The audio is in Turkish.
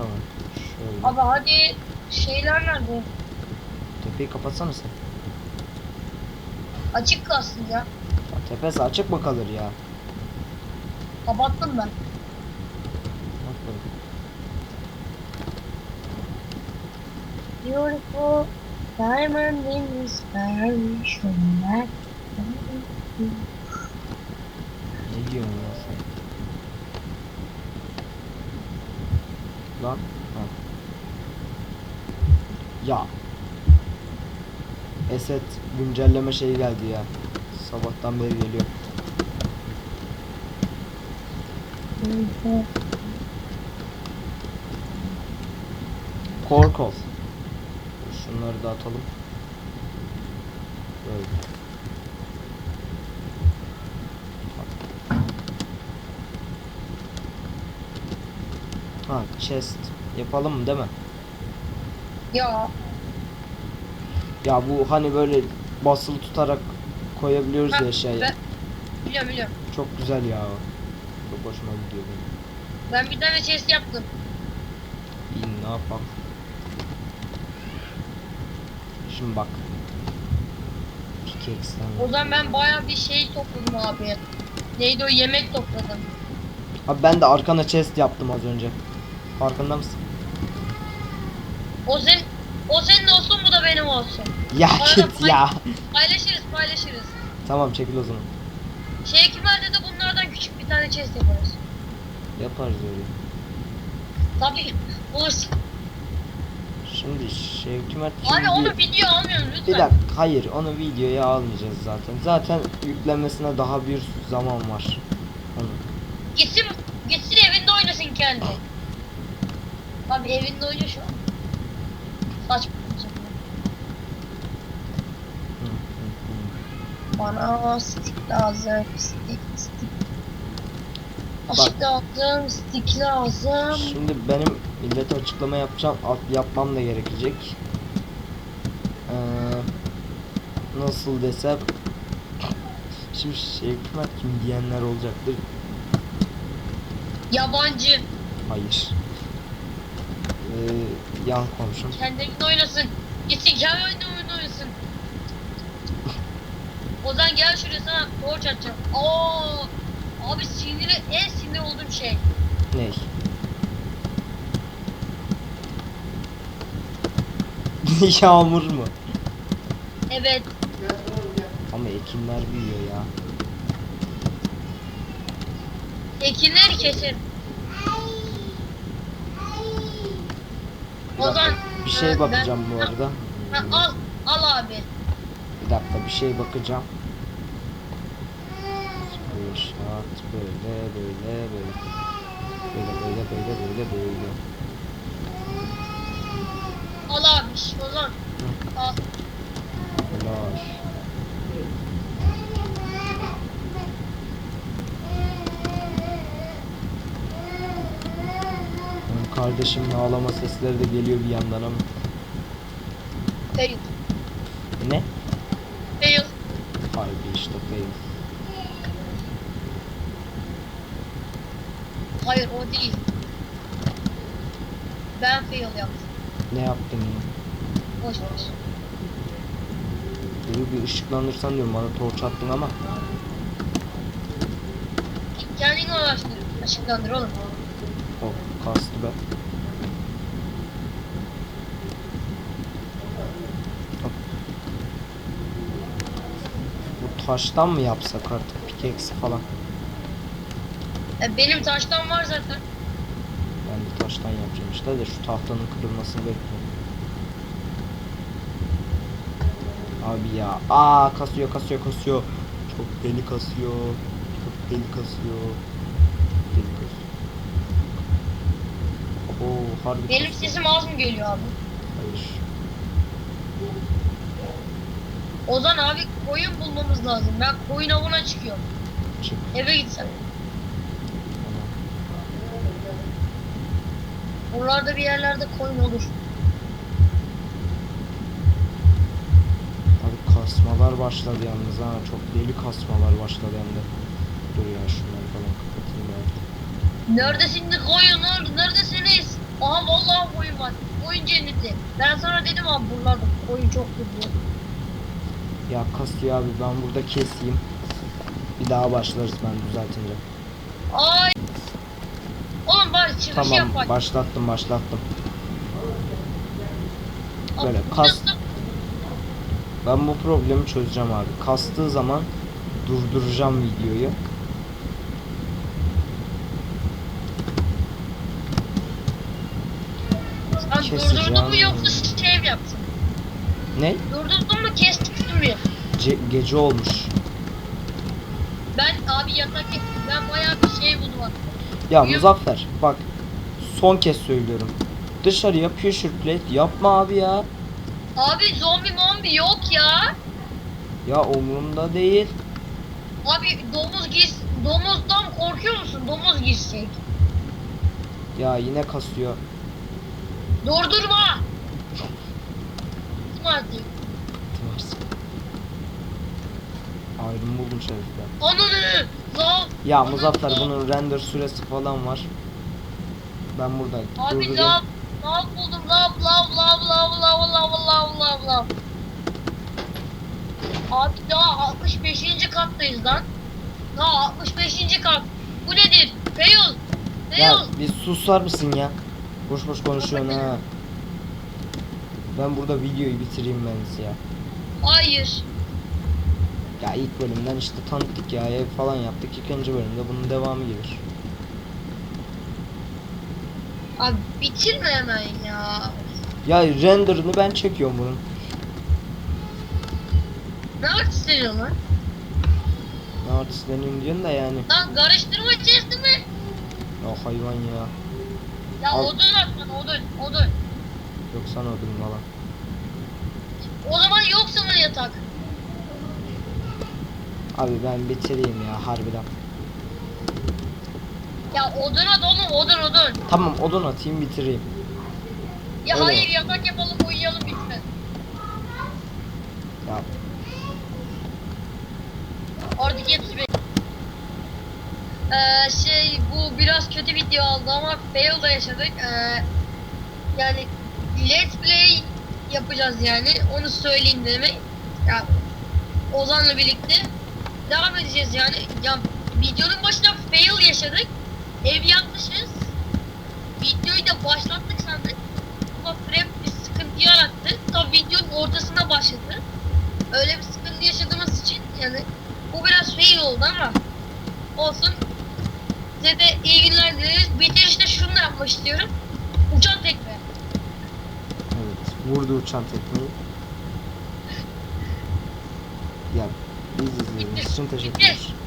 Tamam. Şöyle. Abi hadi şeyler nerede? Tepeyi kapatsana sen. Açık kalsın ya. Ya tepesi açık mı kalır ya? Kapattım ben. Bak bakalım. Beautiful diamond in the sky shone like Ne diyorsun ya sen? Lan. Ha. Ya. Eset güncelleme şeyi geldi ya. Sabahtan beri geliyor. Korkol. Şunları da atalım. Böyle. Ha chest yapalım mı değil mi? Ya Ya bu hani böyle basılı tutarak koyabiliyoruz Ha, ya eşyayı. ben- biliyorum biliyorum. Çok güzel ya. Çok hoşuma gidiyor benim. Ben bir tane chest yaptım. İyi ne yapalım. Şimdi bak. Pickaxe'den. O zaman ben baya bir şey topladım abi. Neydi o yemek topladım. Abi ben de arkana chest yaptım az önce. Farkında mısın? O sen o senin olsun bu da benim olsun. Ya git ya. Paylaşırız paylaşırız. Tamam çekil o zaman. Şey ekimlerde de bunlardan küçük bir tane chest yaparız. Yaparız öyle. Tabii bulursun. Şimdi şey Mert Abi şimdi- onu video almıyorum lütfen. Bir dakika hayır onu videoya almayacağız zaten. Zaten yüklenmesine daha bir zaman var. Onu. Gitsin, gitsin evinde oynasın kendi. Abi evinde oynuyor şu an. Saçma. Bana stick lazım, stick, stick. Bak. Aşık lazım, stick lazım. Şimdi benim millete açıklama yapacağım, at- yapmam da gerekecek. Ee, nasıl desem Şimdi şey Mert kim diyenler olacaktır. Yabancı, Hayır. Ee, yan komşum. kendi evinde oynasın. Gitsin kendi oyunda oyunda oynasın. Ozan gel şuraya sana torç atacağım. Oo, abi siniri, en sinir olduğum şey. Ney? Yağmur mu? Evet, Ama ekinler büyüyor ya. ekinleri kesin. Bir dakika, Ozan, bir şey ben- bakacağım bu arada. Ha, al, al abi. Bir dakika bir şey bakacağım. Böyle şart böyle böyle böyle. Böyle böyle böyle böyle böyle. Al abi, Ozan. Al. Helal. Benim kardeşimin ağlama sesleri de geliyor bir yandan ama. Fail. Ne? Fail. Haydi işte fail. Hayır o değil. Ben fail yaptım. Ne yaptın yine? Boş boş. Beni bir ışıklandırsan diyorum bana torç attın ama. Kendini uğraştır. Açıklandır oğlum. O kastı be. Taştan mı yapsak artık pickaxe falan? E, benim taştan var zaten. Ben de taştan yapacağım işte de şu tahtanın kırılmasını bekliyorum. Abi ya. Aa kasıyor kasıyor kasıyor. Çok deli kasıyor. Çok deli kasıyor. Deli kasıyor. Oo harbi Benim kasıyor. sesim az mı geliyor abi? Ozan abi koyun bulmamız lazım. Ben koyun avına çıkıyorum. Çık. Eve gitsem. Buralarda bir yerlerde koyun olur. Abi kasmalar başladı yalnız ha. Çok deli kasmalar başladı hem de. Dur ya şunları falan kapatayım ben. Neredesiniz koyunlar? Neredesiniz? Aha vallahi koyun var. Koyun cenneti. Ben sana dedim abi buralarda koyun çok güzel. Ya kasıyor abi ben burada keseyim. Bir daha başlarız ben düzeltince. Ay. Oğlum bari çıkış Tamam yapar. başlattım başlattım. Böyle kas- Ben bu problemi çözeceğim abi. Kastığı zaman durduracağım videoyu. Sen Keseceğim. durdurdun mu yoksa şey mi yaptın? Ne? Durdurdun mu kestin Ce- gece olmuş. Ben abi yatak ben bayağı bir şey buldum. Ya Yürü. Muzaffer bak son kez söylüyorum. Dışarıya pressure plate yapma abi ya. Abi zombi mombi yok ya. Ya umurumda değil. Abi domuz girs domuzdan korkuyor musun? Domuz girsek. Ya yine kasıyor. Durdurma. Hadi. Ayrım buldum şerifte. Ananı. Lan. Ya Ananı Muzaffer bunun render süresi falan var. Ben burada Abi durdurayım. lav. Lav buldum. Lav lav lav lav lav lav lav lav lav. Abi daha 65. kattayız lan. Daha 65. kat. Bu nedir? Fail. Ya Fail. bir susar mısın ya? Boş boş konuşuyorsun ha. Ben burada videoyu bitireyim ben ya. Hayır. Ya ilk bölümden işte tanıttık ya ev falan yaptık. İkinci bölümde bunun devamı gelir. Abi bitirme hemen ya. Ya renderını ben çekiyorum bunun. Ne artistleri lan? Ne artistleneyim diyorsun da yani. Lan karıştırma içerisinde mi? Ya hayvan ya. Ya Al. odun at bana odun odun. Yok sana ödüm valla. O zaman yok sana yatak. Abi ben bitireyim ya harbiden. Ya odun at oğlum odun odun. Tamam odun atayım bitireyim. Ya Öyle hayır mi? yatak yapalım uyuyalım bitme. Ya Oradaki hepsi benim. Ee, şey bu biraz kötü video oldu ama fail da yaşadık. Ee, yani let's play yapacağız yani onu söyleyeyim demek. Ya Ozan'la birlikte devam edeceğiz yani. Ya videonun başında fail yaşadık. Ev yapmışız. Videoyu da başlattık sandık. Ama frame bir sıkıntı yarattı. Tabi videonun ortasında başladı. Öyle bir sıkıntı yaşadığımız için yani bu biraz fail oldu ama olsun. Size de iyi günler dileriz. Bitirişte şunu da yapmak istiyorum. Uçan tekme. evet vurdu uçan tekmeyi. Ya são diz, diz.